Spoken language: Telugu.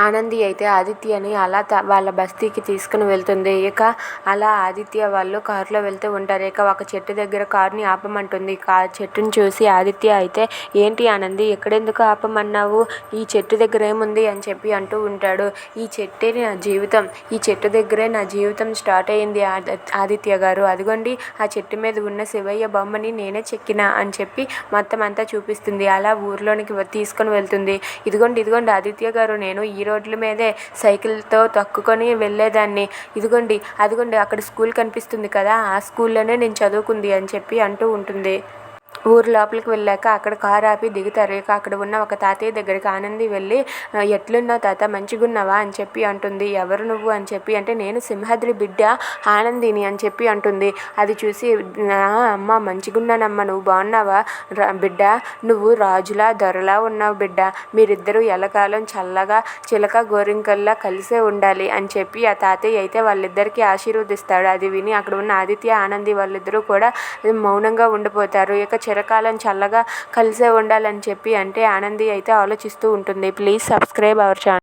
ఆనంది అయితే ఆదిత్యని అలా త వాళ్ళ బస్తీకి తీసుకుని వెళ్తుంది. ఇక అలా ఆదిత్య వాళ్ళు కారులో వెళ్తూ ఉంటారు. ఇక ఒక చెట్టు దగ్గర కారుని ఆపమంటుంది. కా చెట్టుని చూసి ఆదిత్య అయితే ఏంటి ఆనంది ఎక్కడెందుకు ఆపమన్నావు? ఈ చెట్టు దగ్గర ఏముంది? అని చెప్పి అంటూ ఉంటాడు. ఈ చెట్టే నా జీవితం. ఈ చెట్టు దగ్గరే నా జీవితం స్టార్ట్ అయింది ఆదిత్య గారు. అదిగోండి ఆ చెట్టు మీద ఉన్న శివయ్య బొమ్మని నేనే చెక్కిన? అని చెప్పి మొత్తం అంతా చూపిస్తుంది. అలా ఊర్లోనికి తీసుకొని వెళ్తుంది. ఇదిగోండి ఇదిగోండి ఆదిత్య గారు నేను ఈ రోడ్ల మీదే సైకిల్తో తొక్కుకొని వెళ్ళేదాన్ని. ఇదిగోండి అదిగోండి అక్కడ స్కూల్ కనిపిస్తుంది కదా ఆ స్కూల్లోనే నేను చదువుకుంది అని చెప్పి అంటూ ఉంటుంది. ఊరు లోపలికి వెళ్ళాక అక్కడ కారు ఆపి దిగుతారు. ఇక అక్కడ ఉన్న ఒక తాతయ్య దగ్గరికి ఆనంది వెళ్ళి ఎట్లున్నావు తాత? మంచిగున్నావా? అని చెప్పి అంటుంది. ఎవరు నువ్వు? అని చెప్పి అంటే నేను సింహాద్రి బిడ్డ ఆనందిని అని చెప్పి అంటుంది. అది చూసి అమ్మ మంచిగున్నానమ్మా. నువ్వు బాగున్నావా? బిడ్డ నువ్వు రాజులా దొరలా ఉన్నావు బిడ్డ. మీరిద్దరూ ఎలకాలం చల్లగా చిలక గోరింకల్లా కలిసే ఉండాలి అని చెప్పి ఆ తాతయ్య అయితే వాళ్ళిద్దరికీ ఆశీర్వదిస్తాడు. అది విని అక్కడ ఉన్న ఆదిత్య ఆనంది వాళ్ళిద్దరూ కూడా మౌనంగా ఉండిపోతారు. ఇక చిరకాలం చల్లగా కలిసే ఉండాలని చెప్పి అంటే ఆనంది అయితే ఆలోచిస్తూ ఉంటుంది. Please subscribe our channel.